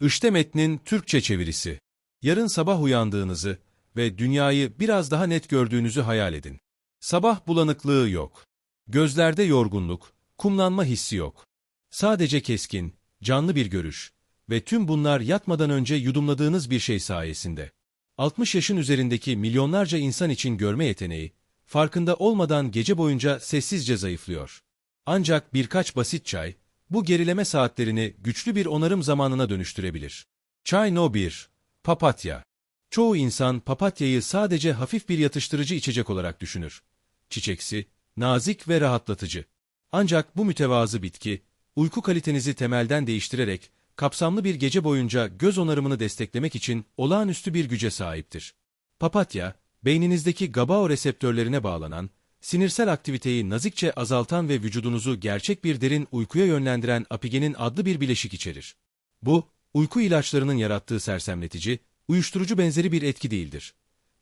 İşte metnin Türkçe çevirisi. Yarın sabah uyandığınızı ve dünyayı biraz daha net gördüğünüzü hayal edin. Sabah bulanıklığı yok. Gözlerde yorgunluk, kumlanma hissi yok. Sadece keskin, canlı bir görüş ve tüm bunlar yatmadan önce yudumladığınız bir şey sayesinde. 60 yaşın üzerindeki milyonlarca insan için görme yeteneği, farkında olmadan gece boyunca sessizce zayıflıyor. Ancak birkaç basit çay, bu gerileme saatlerini güçlü bir onarım zamanına dönüştürebilir. Çay no 1. Papatya. Çoğu insan papatyayı sadece hafif bir yatıştırıcı içecek olarak düşünür. Çiçeksi, nazik ve rahatlatıcı. Ancak bu mütevazı bitki, uyku kalitenizi temelden değiştirerek, kapsamlı bir gece boyunca göz onarımını desteklemek için olağanüstü bir güce sahiptir. Papatya, beyninizdeki GABAO reseptörlerine bağlanan, sinirsel aktiviteyi nazikçe azaltan ve vücudunuzu gerçek bir derin uykuya yönlendiren apigenin adlı bir bileşik içerir. Bu, uyku ilaçlarının yarattığı sersemletici, uyuşturucu benzeri bir etki değildir.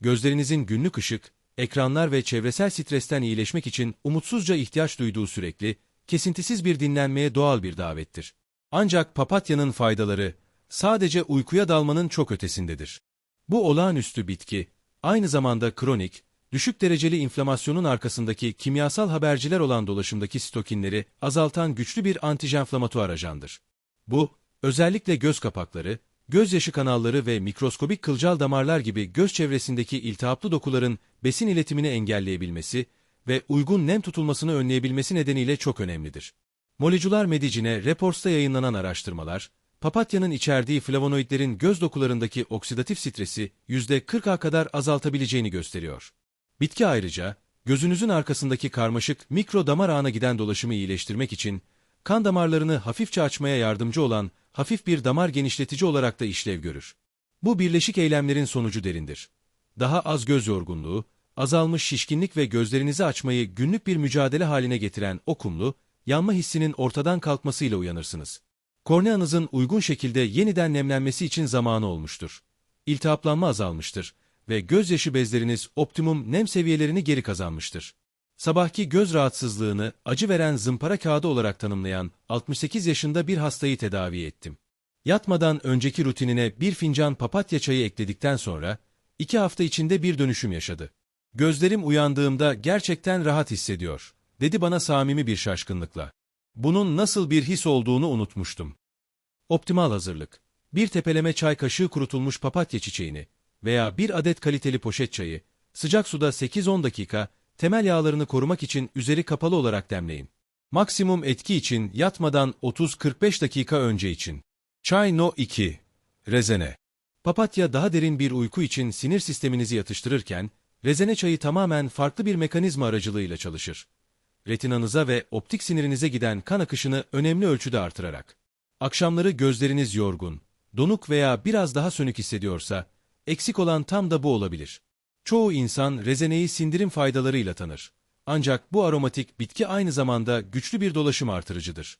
Gözlerinizin günlük ışık, ekranlar ve çevresel stresten iyileşmek için umutsuzca ihtiyaç duyduğu sürekli, kesintisiz bir dinlenmeye doğal bir davettir. Ancak papatyanın faydaları, sadece uykuya dalmanın çok ötesindedir. Bu olağanüstü bitki, aynı zamanda kronik, düşük dereceli inflamasyonun arkasındaki kimyasal haberciler olan dolaşımdaki sitokinleri azaltan güçlü bir antijenflamatuar ajandır. Bu, özellikle göz kapakları, gözyaşı kanalları ve mikroskobik kılcal damarlar gibi göz çevresindeki iltihaplı dokuların besin iletimini engelleyebilmesi ve uygun nem tutulmasını önleyebilmesi nedeniyle çok önemlidir. Molecular Medicine Reports'ta yayınlanan araştırmalar, papatyanın içerdiği flavonoidlerin göz dokularındaki oksidatif stresi %40'a kadar azaltabileceğini gösteriyor. Bitki ayrıca, gözünüzün arkasındaki karmaşık mikro damar ağına giden dolaşımı iyileştirmek için, kan damarlarını hafifçe açmaya yardımcı olan hafif bir damar genişletici olarak da işlev görür. Bu birleşik eylemlerin sonucu derindir. Daha az göz yorgunluğu, azalmış şişkinlik ve gözlerinizi açmayı günlük bir mücadele haline getiren o kumlu, yanma hissinin ortadan kalkmasıyla uyanırsınız. Korneanızın uygun şekilde yeniden nemlenmesi için zamanı olmuştur. İltihaplanma azalmıştır ve gözyaşı bezleriniz optimum nem seviyelerini geri kazanmıştır. Sabahki göz rahatsızlığını acı veren zımpara kağıdı olarak tanımlayan 68 yaşında bir hastayı tedavi ettim. Yatmadan önceki rutinine bir fincan papatya çayı ekledikten sonra iki hafta içinde bir dönüşüm yaşadı. Gözlerim uyandığımda gerçekten rahat hissediyor, dedi bana samimi bir şaşkınlıkla. Bunun nasıl bir his olduğunu unutmuştum. Optimal hazırlık. Bir tepeleme çay kaşığı kurutulmuş papatya çiçeğini veya bir adet kaliteli poşet çayı, sıcak suda 8-10 dakika, temel yağlarını korumak için üzeri kapalı olarak demleyin. Maksimum etki için yatmadan 30-45 dakika önce için. Çay No 2. Rezene. Papatya daha derin bir uyku için sinir sisteminizi yatıştırırken, rezene çayı tamamen farklı bir mekanizma aracılığıyla çalışır. Retinanıza ve optik sinirinize giden kan akışını önemli ölçüde artırarak. Akşamları gözleriniz yorgun, donuk veya biraz daha sönük hissediyorsa, eksik olan tam da bu olabilir. Çoğu insan rezeneyi sindirim faydalarıyla tanır. Ancak bu aromatik bitki aynı zamanda güçlü bir dolaşım artırıcıdır.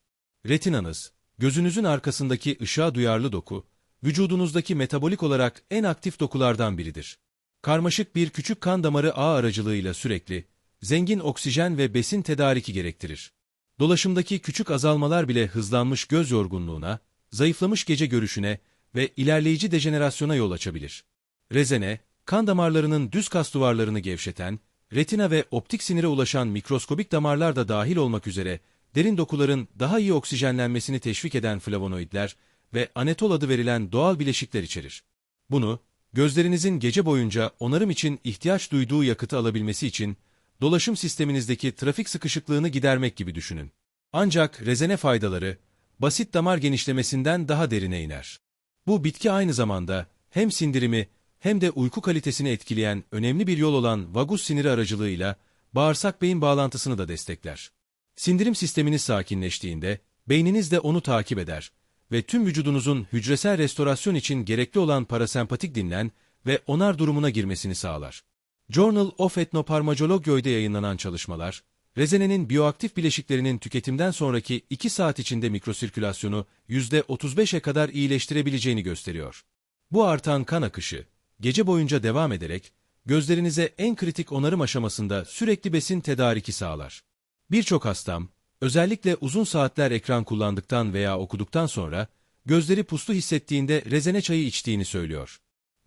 Retinanız, gözünüzün arkasındaki ışığa duyarlı doku, vücudunuzdaki metabolik olarak en aktif dokulardan biridir. Karmaşık bir küçük kan damarı ağ aracılığıyla sürekli, zengin oksijen ve besin tedariki gerektirir. Dolaşımdaki küçük azalmalar bile hızlanmış göz yorgunluğuna, zayıflamış gece görüşüne ve ilerleyici dejenerasyona yol açabilir. Rezene, kan damarlarının düz kas duvarlarını gevşeten, retina ve optik sinire ulaşan mikroskobik damarlar da dahil olmak üzere derin dokuların daha iyi oksijenlenmesini teşvik eden flavonoidler ve anetol adı verilen doğal bileşikler içerir. Bunu, gözlerinizin gece boyunca onarım için ihtiyaç duyduğu yakıtı alabilmesi için dolaşım sisteminizdeki trafik sıkışıklığını gidermek gibi düşünün. Ancak rezene faydaları, basit damar genişlemesinden daha derine iner. Bu bitki aynı zamanda hem sindirimi hem de uyku kalitesini etkileyen önemli bir yol olan vagus siniri aracılığıyla bağırsak-beyin bağlantısını da destekler. Sindirim sisteminiz sakinleştiğinde beyniniz de onu takip eder ve tüm vücudunuzun hücresel restorasyon için gerekli olan parasempatik dinlen ve onar durumuna girmesini sağlar. Journal of Ethnoparmacologya'da yayınlanan çalışmalar, rezenenin bioaktif bileşiklerinin tüketimden sonraki 2 saat içinde mikrosirkülasyonu %35'e kadar iyileştirebileceğini gösteriyor. Bu artan kan akışı, gece boyunca devam ederek, gözlerinize en kritik onarım aşamasında sürekli besin tedariki sağlar. Birçok hastam, özellikle uzun saatler ekran kullandıktan veya okuduktan sonra, gözleri puslu hissettiğinde rezene çayı içtiğini söylüyor.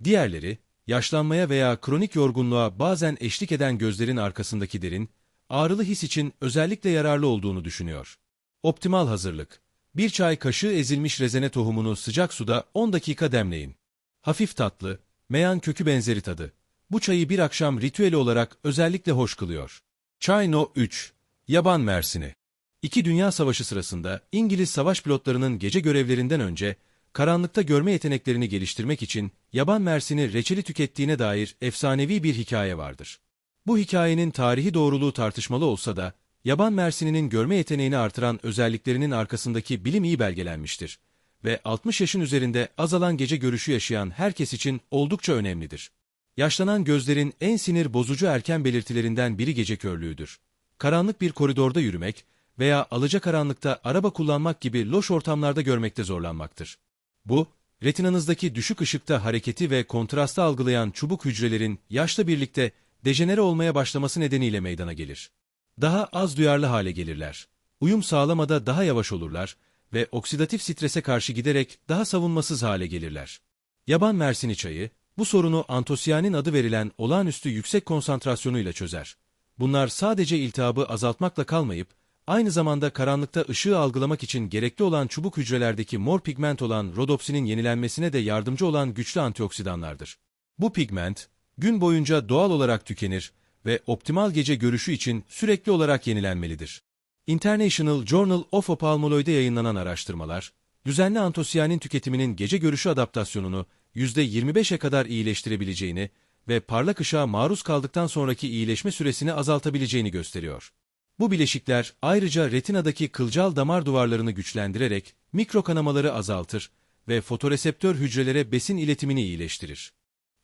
Diğerleri, yaşlanmaya veya kronik yorgunluğa bazen eşlik eden gözlerin arkasındaki derin, ağrılı his için özellikle yararlı olduğunu düşünüyor. Optimal hazırlık. Bir çay kaşığı ezilmiş rezene tohumunu sıcak suda 10 dakika demleyin. Hafif tatlı, meyan kökü benzeri tadı. Bu çayı bir akşam ritüeli olarak özellikle hoş kılıyor. Çay No 3. Yaban Mersini İki Dünya Savaşı sırasında İngiliz savaş pilotlarının gece görevlerinden önce karanlıkta görme yeteneklerini geliştirmek için yaban mersini reçeli tükettiğine dair efsanevi bir hikaye vardır. Bu hikayenin tarihi doğruluğu tartışmalı olsa da yaban mersininin görme yeteneğini artıran özelliklerinin arkasındaki bilim iyi belgelenmiştir ve 60 yaşın üzerinde azalan gece görüşü yaşayan herkes için oldukça önemlidir. Yaşlanan gözlerin en sinir bozucu erken belirtilerinden biri gece körlüğüdür. Karanlık bir koridorda yürümek veya alacakaranlıkta araba kullanmak gibi loş ortamlarda görmekte zorlanmaktır. Bu, retinanızdaki düşük ışıkta hareketi ve kontrastı algılayan çubuk hücrelerin yaşla birlikte dejenere olmaya başlaması nedeniyle meydana gelir. Daha az duyarlı hale gelirler. Uyum sağlamada daha yavaş olurlar ve oksidatif strese karşı giderek daha savunmasız hale gelirler. Yaban mersini çayı, bu sorunu antosiyanin adı verilen olağanüstü yüksek konsantrasyonuyla çözer. Bunlar sadece iltihabı azaltmakla kalmayıp, aynı zamanda karanlıkta ışığı algılamak için gerekli olan çubuk hücrelerdeki mor pigment olan rodopsinin yenilenmesine de yardımcı olan güçlü antioksidanlardır. Bu pigment, gün boyunca doğal olarak tükenir ve optimal gece görüşü için sürekli olarak yenilenmelidir. International Journal of Ophthalmology'de yayınlanan araştırmalar, düzenli antosiyanin tüketiminin gece görüşü adaptasyonunu %25'e kadar iyileştirebileceğini ve parlak ışığa maruz kaldıktan sonraki iyileşme süresini azaltabileceğini gösteriyor. Bu bileşikler ayrıca retinadaki kılcal damar duvarlarını güçlendirerek mikro kanamaları azaltır ve fotoreseptör hücrelere besin iletimini iyileştirir.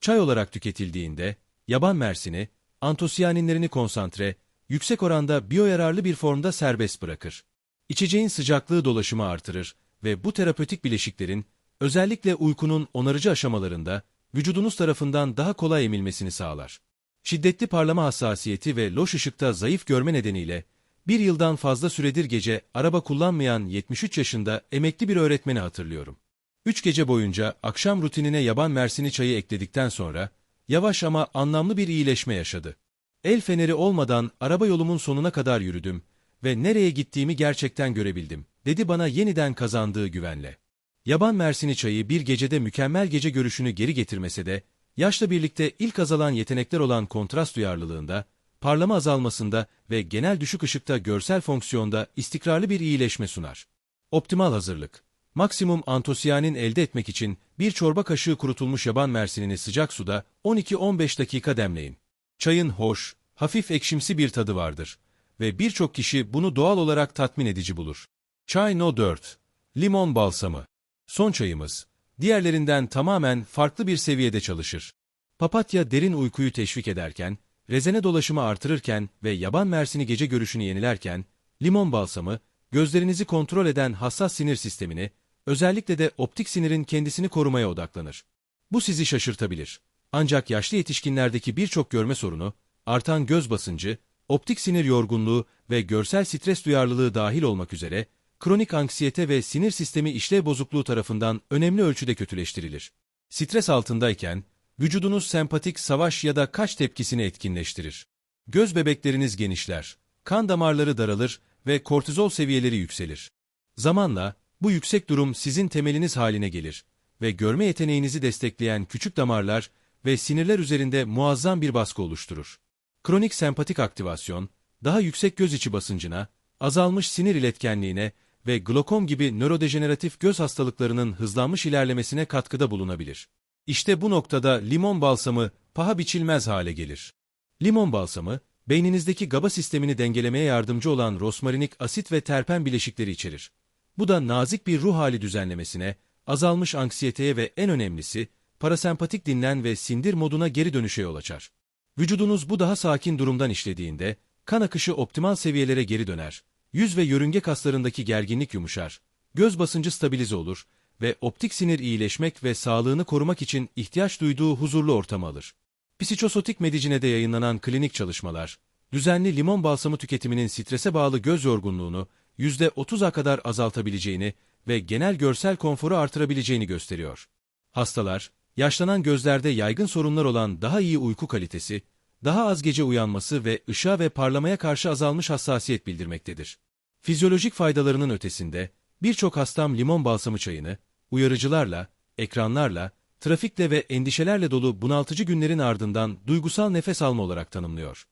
Çay olarak tüketildiğinde yaban mersini, antosiyaninlerini konsantre, yüksek oranda biyoyararlı bir formda serbest bırakır. İçeceğin sıcaklığı dolaşımı artırır ve bu terapötik bileşiklerin özellikle uykunun onarıcı aşamalarında vücudunuz tarafından daha kolay emilmesini sağlar. Şiddetli parlama hassasiyeti ve loş ışıkta zayıf görme nedeniyle bir yıldan fazla süredir gece araba kullanmayan 73 yaşında emekli bir öğretmeni hatırlıyorum. Üç gece boyunca akşam rutinine yaban mersini çayı ekledikten sonra yavaş ama anlamlı bir iyileşme yaşadı. El feneri olmadan araba yolumun sonuna kadar yürüdüm ve nereye gittiğimi gerçekten görebildim, dedi bana yeniden kazandığı güvenle. Yaban mersini çayı bir gecede mükemmel gece görüşünü geri getirmese de, yaşla birlikte ilk azalan yetenekler olan kontrast duyarlılığında, parlama azalmasında ve genel düşük ışıkta görsel fonksiyonda istikrarlı bir iyileşme sunar. Optimal hazırlık Maksimum antosiyanin elde etmek için bir çorba kaşığı kurutulmuş yaban mersinini sıcak suda 12-15 dakika demleyin. Çayın hoş, hafif ekşimsi bir tadı vardır ve birçok kişi bunu doğal olarak tatmin edici bulur. Çay No 4 Limon balsamı Son çayımız, diğerlerinden tamamen farklı bir seviyede çalışır. Papatya derin uykuyu teşvik ederken, rezene dolaşımı artırırken ve yaban mersini gece görüşünü yenilerken, limon balsamı, gözlerinizi kontrol eden hassas sinir sistemini, özellikle de optik sinirin kendisini korumaya odaklanır. Bu sizi şaşırtabilir. Ancak yaşlı yetişkinlerdeki birçok görme sorunu, artan göz basıncı, optik sinir yorgunluğu ve görsel stres duyarlılığı dahil olmak üzere, kronik anksiyete ve sinir sistemi işlev bozukluğu tarafından önemli ölçüde kötüleştirilir. Stres altındayken, vücudunuz sempatik savaş ya da kaç tepkisini etkinleştirir. Göz bebekleriniz genişler, kan damarları daralır ve kortizol seviyeleri yükselir. Zamanla, bu yüksek durum sizin temeliniz haline gelir ve görme yeteneğinizi destekleyen küçük damarlar ve sinirler üzerinde muazzam bir baskı oluşturur. Kronik sempatik aktivasyon, daha yüksek göz içi basıncına, azalmış sinir iletkenliğine ve glokom gibi nörodejeneratif göz hastalıklarının hızlanmış ilerlemesine katkıda bulunabilir. İşte bu noktada limon balsamı paha biçilmez hale gelir. Limon balsamı, beyninizdeki GABA sistemini dengelemeye yardımcı olan rosmarinik asit ve terpen bileşikleri içerir. Bu da nazik bir ruh hali düzenlemesine, azalmış anksiyeteye ve en önemlisi, parasempatik dinlen ve sindir moduna geri dönüşe yol açar. Vücudunuz bu daha sakin durumdan işlediğinde, kan akışı optimal seviyelere geri döner, yüz ve yörünge kaslarındaki gerginlik yumuşar, göz basıncı stabilize olur ve optik sinir iyileşmek ve sağlığını korumak için ihtiyaç duyduğu huzurlu ortamı alır. Psiçosotik Medicine'de yayınlanan klinik çalışmalar, düzenli limon balsamı tüketiminin strese bağlı göz yorgunluğunu, %30'a kadar azaltabileceğini ve genel görsel konforu artırabileceğini gösteriyor. Hastalar, yaşlanan gözlerde yaygın sorunlar olan daha iyi uyku kalitesi, daha az gece uyanması ve ışığa ve parlamaya karşı azalmış hassasiyet bildirmektedir. Fizyolojik faydalarının ötesinde, birçok hastam limon balsamı çayını, uyarıcılarla, ekranlarla, trafikle ve endişelerle dolu bunaltıcı günlerin ardından duygusal nefes alma olarak tanımlıyor.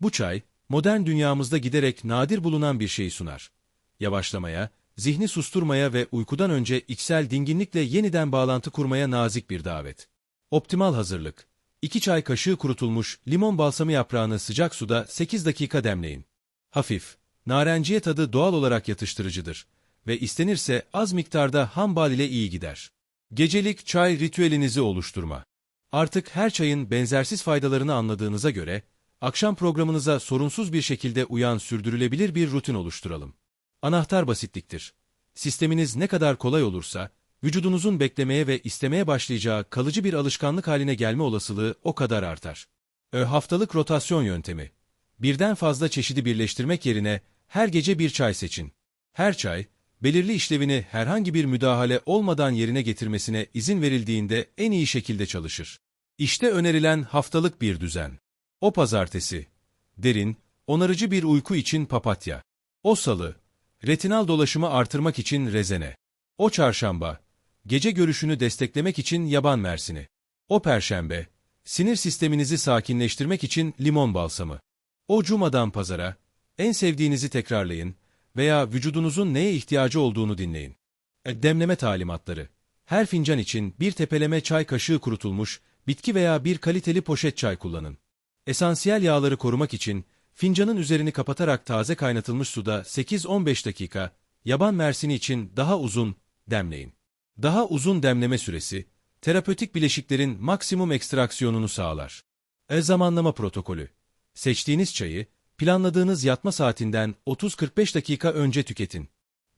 Bu çay, modern dünyamızda giderek nadir bulunan bir şeyi sunar. Yavaşlamaya, zihni susturmaya ve uykudan önce içsel dinginlikle yeniden bağlantı kurmaya nazik bir davet. Optimal hazırlık. 2 çay kaşığı kurutulmuş limon balsamı yaprağını sıcak suda 8 dakika demleyin. Hafif, narenciye tadı doğal olarak yatıştırıcıdır ve istenirse az miktarda ham bal ile iyi gider. Gecelik çay ritüelinizi oluşturma. Artık her çayın benzersiz faydalarını anladığınıza göre, akşam programınıza sorunsuz bir şekilde uyan sürdürülebilir bir rutin oluşturalım. Anahtar basitliktir. Sisteminiz ne kadar kolay olursa, vücudunuzun beklemeye ve istemeye başlayacağı kalıcı bir alışkanlık haline gelme olasılığı o kadar artar. Ö haftalık rotasyon yöntemi. Birden fazla çeşidi birleştirmek yerine her gece bir çay seçin. Her çay, belirli işlevini herhangi bir müdahale olmadan yerine getirmesine izin verildiğinde en iyi şekilde çalışır. İşte önerilen haftalık bir düzen. O pazartesi, derin, onarıcı bir uyku için papatya. O salı, retinal dolaşımı artırmak için rezene. O çarşamba, gece görüşünü desteklemek için yaban mersini. O perşembe, sinir sisteminizi sakinleştirmek için limon balsamı. O cumadan pazara, en sevdiğinizi tekrarlayın veya vücudunuzun neye ihtiyacı olduğunu dinleyin. E, demleme talimatları. Her fincan için bir tepeleme çay kaşığı kurutulmuş, bitki veya bir kaliteli poşet çay kullanın. Esansiyel yağları korumak için fincanın üzerini kapatarak taze kaynatılmış suda 8-15 dakika, yaban mersini için daha uzun demleyin. Daha uzun demleme süresi, terapötik bileşiklerin maksimum ekstraksiyonunu sağlar. El zamanlama protokolü. Seçtiğiniz çayı, planladığınız yatma saatinden 30-45 dakika önce tüketin.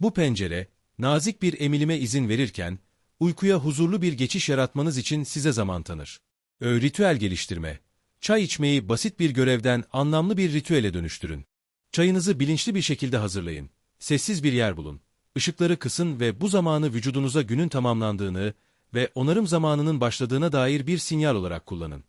Bu pencere, nazik bir emilime izin verirken, uykuya huzurlu bir geçiş yaratmanız için size zaman tanır. Ö ritüel geliştirme. Çay içmeyi basit bir görevden anlamlı bir ritüele dönüştürün. Çayınızı bilinçli bir şekilde hazırlayın. Sessiz bir yer bulun. Işıkları kısın ve bu zamanı vücudunuza günün tamamlandığını ve onarım zamanının başladığına dair bir sinyal olarak kullanın.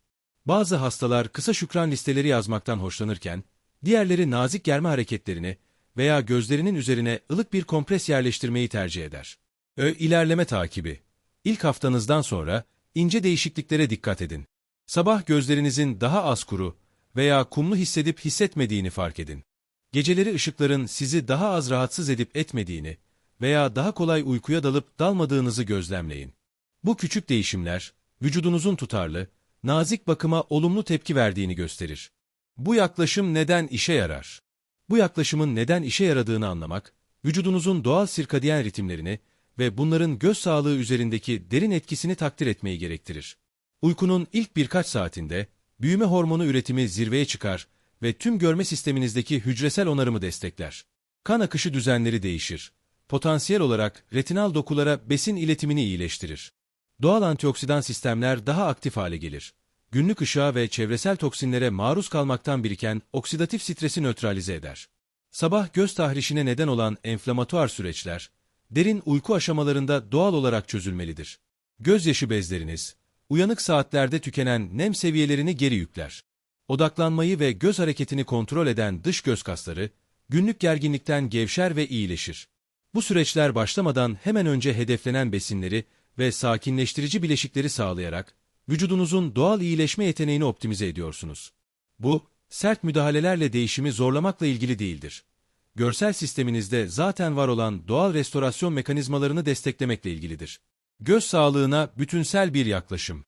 Bazı hastalar kısa şükran listeleri yazmaktan hoşlanırken, diğerleri nazik germe hareketlerini veya gözlerinin üzerine ılık bir kompres yerleştirmeyi tercih eder. Ö ilerleme takibi. İlk haftanızdan sonra ince değişikliklere dikkat edin. Sabah gözlerinizin daha az kuru veya kumlu hissedip hissetmediğini fark edin. Geceleri ışıkların sizi daha az rahatsız edip etmediğini veya daha kolay uykuya dalıp dalmadığınızı gözlemleyin. Bu küçük değişimler, vücudunuzun tutarlı, nazik bakıma olumlu tepki verdiğini gösterir. Bu yaklaşım neden işe yarar? Bu yaklaşımın neden işe yaradığını anlamak, vücudunuzun doğal sirkadiyen ritimlerini ve bunların göz sağlığı üzerindeki derin etkisini takdir etmeyi gerektirir. Uykunun ilk birkaç saatinde, büyüme hormonu üretimi zirveye çıkar ve tüm görme sisteminizdeki hücresel onarımı destekler. Kan akışı düzenleri değişir. Potansiyel olarak retinal dokulara besin iletimini iyileştirir. Doğal antioksidan sistemler daha aktif hale gelir. Günlük ışığa ve çevresel toksinlere maruz kalmaktan biriken oksidatif stresi nötralize eder. Sabah göz tahrişine neden olan enflamatuar süreçler, derin uyku aşamalarında doğal olarak çözülmelidir. Gözyaşı bezleriniz, uyanık saatlerde tükenen nem seviyelerini geri yükler. Odaklanmayı ve göz hareketini kontrol eden dış göz kasları, günlük gerginlikten gevşer ve iyileşir. Bu süreçler başlamadan hemen önce hedeflenen besinleri ve sakinleştirici bileşikleri sağlayarak, vücudunuzun doğal iyileşme yeteneğini optimize ediyorsunuz. Bu, sert müdahalelerle değişimi zorlamakla ilgili değildir. Görsel sisteminizde zaten var olan doğal restorasyon mekanizmalarını desteklemekle ilgilidir. Göz sağlığına bütünsel bir yaklaşım.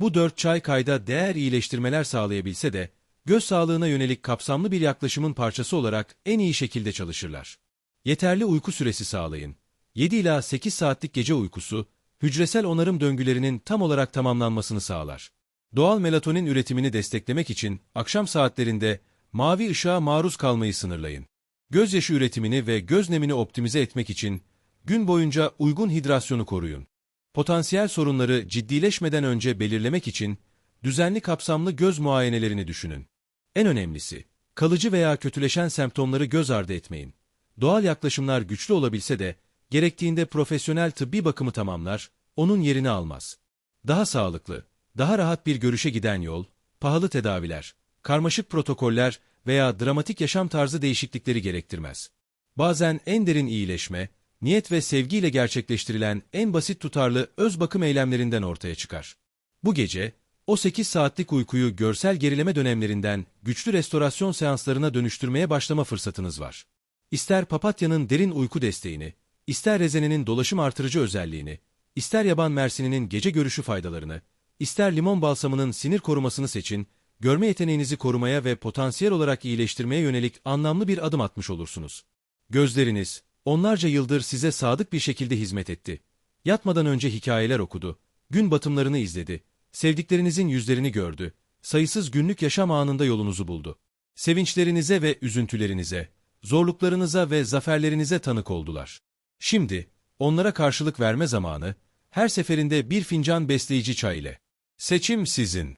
Bu dört çay kayda değer iyileştirmeler sağlayabilse de, göz sağlığına yönelik kapsamlı bir yaklaşımın parçası olarak en iyi şekilde çalışırlar. Yeterli uyku süresi sağlayın. 7 ila 8 saatlik gece uykusu, hücresel onarım döngülerinin tam olarak tamamlanmasını sağlar. Doğal melatonin üretimini desteklemek için akşam saatlerinde mavi ışığa maruz kalmayı sınırlayın. Gözyaşı üretimini ve göz nemini optimize etmek için gün boyunca uygun hidrasyonu koruyun. Potansiyel sorunları ciddileşmeden önce belirlemek için düzenli kapsamlı göz muayenelerini düşünün. En önemlisi, kalıcı veya kötüleşen semptomları göz ardı etmeyin. doğal yaklaşımlar güçlü olabilse de, gerektiğinde profesyonel tıbbi bakımı tamamlar, onun yerini almaz. Daha sağlıklı, daha rahat bir görüşe giden yol, pahalı tedaviler, karmaşık protokoller veya dramatik yaşam tarzı değişiklikleri gerektirmez. Bazen en derin iyileşme, niyet ve sevgiyle gerçekleştirilen en basit tutarlı öz bakım eylemlerinden ortaya çıkar. Bu gece, o 8 saatlik uykuyu görsel gerileme dönemlerinden güçlü restorasyon seanslarına dönüştürmeye başlama fırsatınız var. İster papatyanın derin uyku desteğini, ister rezenenin dolaşım artırıcı özelliğini, ister yaban mersininin gece görüşü faydalarını, ister limon balsamının sinir korumasını seçin, görme yeteneğinizi korumaya ve potansiyel olarak iyileştirmeye yönelik anlamlı bir adım atmış olursunuz. Gözleriniz, onlarca yıldır size sadık bir şekilde hizmet etti. Yatmadan önce hikayeler okudu, gün batımlarını izledi, sevdiklerinizin yüzlerini gördü, sayısız günlük yaşam anında yolunuzu buldu. Sevinçlerinize ve üzüntülerinize, zorluklarınıza ve zaferlerinize tanık oldular. Şimdi, onlara karşılık verme zamanı, her seferinde bir fincan besleyici çay ile. Seçim sizin.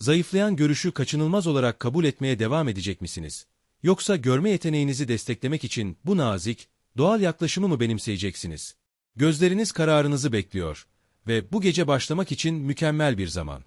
Zayıflayan görüşü kaçınılmaz olarak kabul etmeye devam edecek misiniz? Yoksa görme yeteneğinizi desteklemek için bu nazik, doğal yaklaşımı mı benimseyeceksiniz? Gözleriniz kararınızı bekliyor ve bu gece başlamak için mükemmel bir zaman.